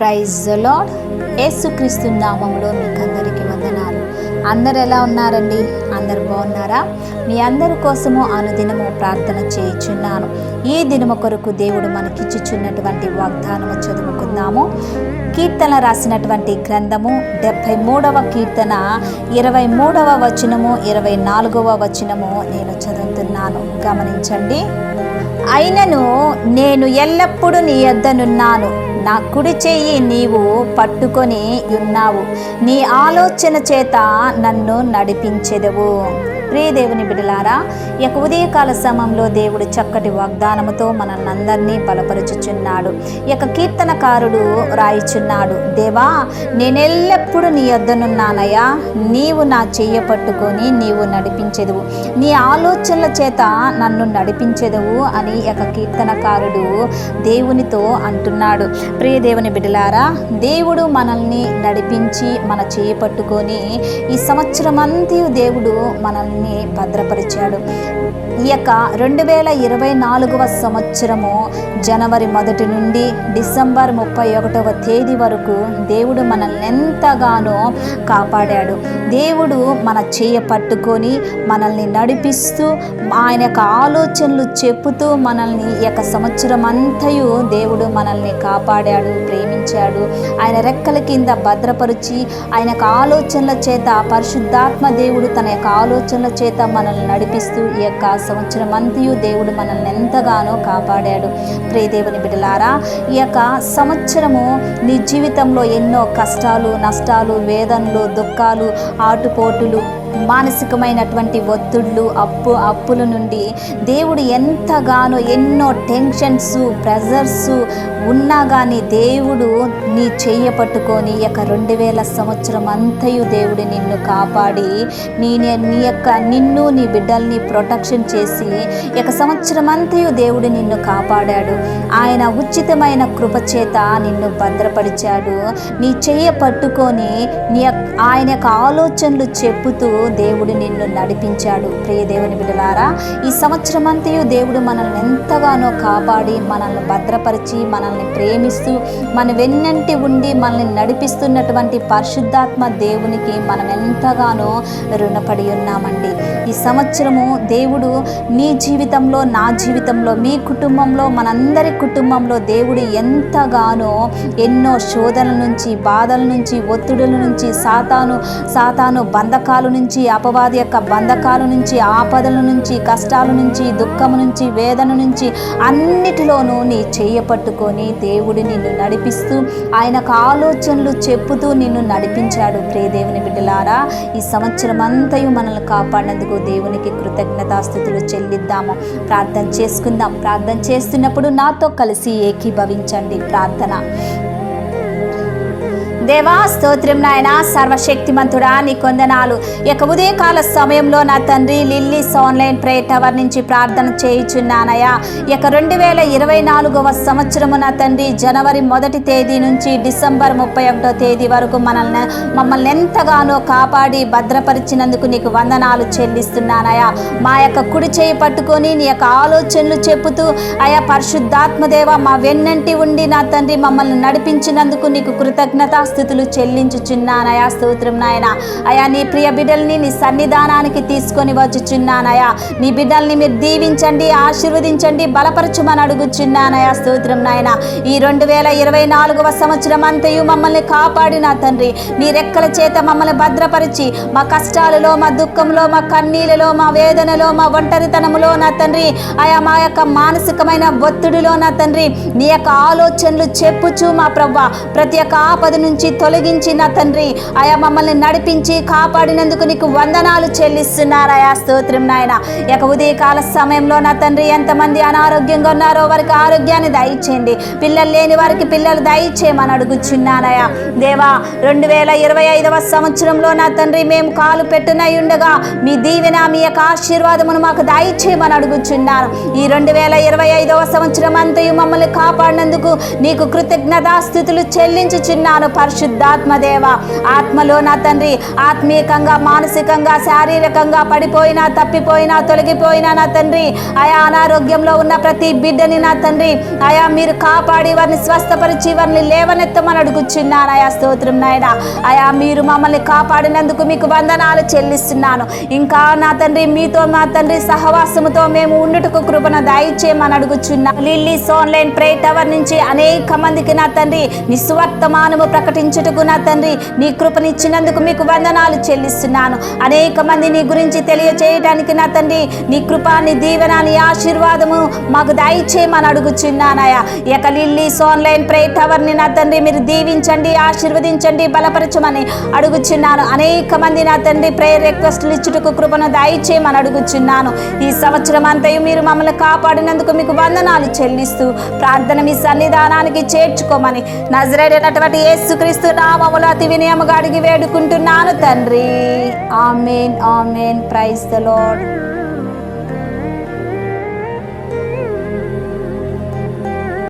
Praise lord యేసుక్రీస్తు నామంలో మీకు అందరికీ వందనాలు. అందరు ఎలా ఉన్నారండి? అందరు బాగున్నారా? మీ అందరి కోసము అనుదినము ప్రార్థన చేయుచున్నాను. ఈ దినము కొరకు దేవుడు మనకిచ్చుచున్నటువంటి వాగ్దానము చదువుకుందాము. కీర్తన రాసినటువంటి గ్రంథము డెబ్భై మూడవ కీర్తన ఇరవై మూడవ వచనము ఇరవై నాలుగవ వచనము నేను చదువుతున్నాను. గమనించండి. అయినను నేను ఎల్లప్పుడూ నీ యొద్దనున్నాను. నా కుడి చెయ్యి నీవు పట్టుకొని ఉన్నావు. నీ ఆలోచన చేత నన్ను నడిపించెదవు. ప్రియ దేవుని బిడలారా ఈ యొక్క ఉదయకాల సమయంలో దేవుడు చక్కటి వాగ్దానముతో మనల్ని అందరినీ బలపరుచుచున్నాడు. ఈ యొక్క కీర్తనకారుడు రాయిచున్నాడు దేవా నేనెల్లప్పుడూ నీ యొద్దనున్నానయ్యా. నీవు నా చెయ్య పట్టుకొని నీవు నడిపించెదవు. నీ ఆలోచనల చేత నన్ను నడిపించెదవు అని యొక్క కీర్తనకారుడు దేవునితో అంటున్నాడు. ప్రియ దేవుని బిడ్డలారా దేవుడు మనల్ని నడిపించి మన చేయి పట్టుకొని ఈ సంవత్సరం అంతా దేవుడు మనల్ని భద్రపరిచాడు. ఈ యొక్క రెండు వేల ఇరవై నాలుగవ సంవత్సరము జనవరి మొదటి నుండి డిసెంబర్ ముప్పై ఒకటవ తేదీ వరకు దేవుడు మనల్ని ఎంతగానో కాపాడాడు. దేవుడు మన చేయ పట్టుకొని మనల్ని నడిపిస్తూ ఆయన యొక్క ఆలోచనలు చెప్పుతూ మనల్ని ఈ యొక్క సంవత్సరం అంతయు దేవుడు మనల్ని కాపాడాడు ప్రేమించాడు. ఆయన రెక్కల కింద భద్రపరిచి ఆయన యొక్క ఆలోచనల చేత పరిశుద్ధాత్మ దేవుడు తన యొక్క ఆలోచనల చేత మనల్ని నడిపిస్తూ ఈ యొక్క సంవత్సరం అంతయు దేవుడు మనల్ని ఎంతగానో కాపాడాడు. ప్రియదేవుని బిడ్డలారా ఈ యొక్క సంవత్సరము నీ జీవితంలో ఎన్నో కష్టాలు నష్టాలు వేదనలు దుఃఖాలు ఆటుపోటులు మానసికమైనటువంటి ఒత్తిళ్ళు అప్పు అప్పుల నుండి దేవుడు ఎంతగానో ఎన్నో టెన్షన్స్ ప్రెజర్స్ ఉన్నా కానీ దేవుడు నీ చెయ్య పట్టుకొని యొక్క రెండు వేల సంవత్సరం అంతయు దేవుడు నిన్ను కాపాడి నీ నీ యొక్క నిన్ను నీ బిడ్డల్ని ప్రొటెక్షన్ చేసి యొక్క సంవత్సరం అంతయు దేవుడు నిన్ను కాపాడాడు. ఆయన ఉచితమైన కృపచేత నిన్ను భద్రపరిచాడు. నీ చెయ్య పట్టుకొని నీ యొక్క- ఆయన యొక్క ఆలోచనలు చెప్పుతూ దేవుడు నిన్ను నడిపించాడు. ప్రియ దేవుని బిడ్డలారా ఈ సంవత్సరం అంతయు దేవుడు మనల్ని ఎంతగానో కాపాడి మనల్ని భద్రపరిచి మనల్ని ప్రేమిస్తూ మన వెన్నంటి ఉండి మనల్ని నడిపిస్తున్నటువంటి పరిశుద్ధాత్మ దేవునికి మనం ఎంతగానో రుణపడి ఉన్నామండి. ఈ సంవత్సరము దేవుడు నీ జీవితంలో నా జీవితంలో మీ కుటుంబంలో మనందరి కుటుంబంలో దేవుడు ఎంతగానో ఎన్నో శోధనల నుంచి బాధల నుంచి ఒత్తిడుల నుంచి సాతాను సాతాను బంధకాలు నుంచి అపవాది యొక్క బంధకాల నుంచి ఆపదల నుంచి కష్టాల నుంచి దుఃఖం నుంచి వేదన నుంచి అన్నిటిలోనూ నీ చేయపట్టుకొని పట్టుకొని దేవుడు నిన్ను నడిపిస్తూ ఆయనకు ఆలోచనలు చెప్పుతూ నిన్ను నడిపించాడు. ప్రియ దేవుని బిడ్డలారా ఈ సంవత్సరం అంతయు మనల్ని కాపాడినందుకు దేవునికి కృతజ్ఞతాస్థుతులు చెల్లిద్దాము. ప్రార్థన చేసుకుందాం. ప్రార్థన చేస్తున్నప్పుడు నాతో కలిసి ఏకీభవించండి. ప్రార్థన. దేవా స్తోత్రం నాయన సర్వశక్తిమంతుడా నీ కొందనాలు. యొక్క ఉదయకాల సమయంలో నా తండ్రి లిల్లీస్ ఆన్లైన్ ప్రే టవర్ నుంచి ప్రార్థన చేయుచున్నానయ్యా. యొక్క రెండు వేల ఇరవై నాలుగవ సంవత్సరము నా తండ్రి జనవరి మొదటి తేదీ నుంచి డిసెంబర్ ముప్పై ఒకటో తేదీ వరకు మనల్ని మమ్మల్ని ఎంతగానో కాపాడి భద్రపరిచినందుకు నీకు వందనాలు చెల్లిస్తున్నానయ్యా. మా యొక్క కుడి చేయి పట్టుకొని నీ యొక్క ఆలోచనలు చెప్పుతూ అయా పరిశుద్ధాత్మదేవ మా వెన్నంటి ఉండి నా తండ్రి మమ్మల్ని నడిపించినందుకు నీకు కృతజ్ఞత స్థుతులు చెల్లించుచున్నానయా స్తోత్రం నాయన. అయా నీ ప్రియ బిడ్డల్ని నీ సన్నిధానానికి తీసుకొని వచ్చుచున్నానయా నీ బిడ్డల్ని మీరు దీవించండి ఆశీర్వదించండి బలపరచుమని అడుగుచున్నానయా స్తోత్రం నాయన. ఈ రెండు వేల ఇరవై నాలుగవ సంవత్సరం అంతయు మమ్మల్ని కాపాడిన తండ్రి. నీ రెక్కల చేత మమ్మల్ని భద్రపరిచి మా కష్టాలలో మా దుఃఖంలో మా కన్నీళ్ళలో మా వేదనలో మా ఒంటరితనములో నా తండ్రి. ఆయా మా యొక్క మానసికమైన ఒత్తిడిలో నా తండ్రి. నీ యొక్క ఆలోచనలు చెప్పుచు మా ప్రవ్వ. ప్రతి ఒక్క ఆపద నుంచి నుంచి తొలగించిన తండ్రి ఆయా మమ్మల్ని నడిపించి కాపాడినందుకు నీకు వందనాలు చెల్లిస్తున్నారయా స్తోత్రం నాయన. యొక్క ఉదయకాల సమయంలో నా తండ్రి ఎంతమంది అనారోగ్యంగా ఉన్నారో వారికి ఆరోగ్యాన్ని దయచేయండి. పిల్లలు లేని వారికి పిల్లలు దయచేయమని అడుగుచున్నానయా దేవా రెండు వేల ఇరవై ఐదవ సంవత్సరంలో నా తండ్రి మేము కాలు పెట్టునై ఉండగా మీ దీవెన మీ యొక్క ఆశీర్వాదమును మాకు దయచేయమని అడుగుచున్నాను ఈ రెండు వేల ఇరవై ఐదవ సంవత్సరం అంతయు మమ్మల్ని కాపాడినందుకు నీకు కృతజ్ఞతాస్థుతులు చెల్లించుచున్నాను. పరిశుద్ధ పరిశుద్ధాత్మ దేవ ఆత్మలో నా తండ్రి ఆత్మీయంగా మానసికంగా శారీరకంగా పడిపోయినా తప్పిపోయినా తొలగిపోయినా నా తండ్రి. ఆయా అనారోగ్యంలో ఉన్న ప్రతి బిడ్డని నా తండ్రి. ఆయా మీరు కాపాడి వారిని స్వస్థపరిచి వారిని లేవనెత్తమని అడుగుచున్నాను. ఆయా స్తోత్రం నాయన. ఆయా మీరు మమ్మల్ని కాపాడినందుకు మీకు వందనాలు చెల్లిస్తున్నాను. ఇంకా నా తండ్రి మీతో మా తండ్రి సహవాసముతో మేము ఉండుటకు కృపణ దయచేయమని అడుగుచున్నా. లిల్లీస్ ఆన్లైన్ ప్రే టవర్ నుంచి అనేక మందికి నా తండ్రి నిస్వర్తమానము ప్రకటి ప్రకటించుటకు నా తండ్రి నీ కృపనిచ్చినందుకు మీకు వందనాలు చెల్లిస్తున్నాను. అనేక మంది నీ గురించి తెలియచేయటానికి నా తండ్రి నీ కృప నీ దీవెన నీ ఆశీర్వాదము మాకు దయచేయమని అడుగుచున్నానయా ఇక లిల్లీస్ ఆన్లైన్ ప్రే టవర్ని నా తండ్రి మీరు దీవించండి ఆశీర్వదించండి బలపరచమని అడుగుచున్నాను. అనేక మంది నా తండ్రి ప్రేయర్ రిక్వెస్ట్లు ఇచ్చుటకు కృపను దయచేయమని అడుగుచున్నాను. ఈ సంవత్సరం అంతయు మీరు మమ్మల్ని కాపాడినందుకు మీకు వందనాలు చెల్లిస్తూ ప్రార్థన మీ సన్నిధానానికి చేర్చుకోమని. నజరైనటువంటి క్రీస్తు నామములు అతి వినయముగా అడిగి వేడుకుంటున్నాను తండ్రి. Amen amen. Praise the lord.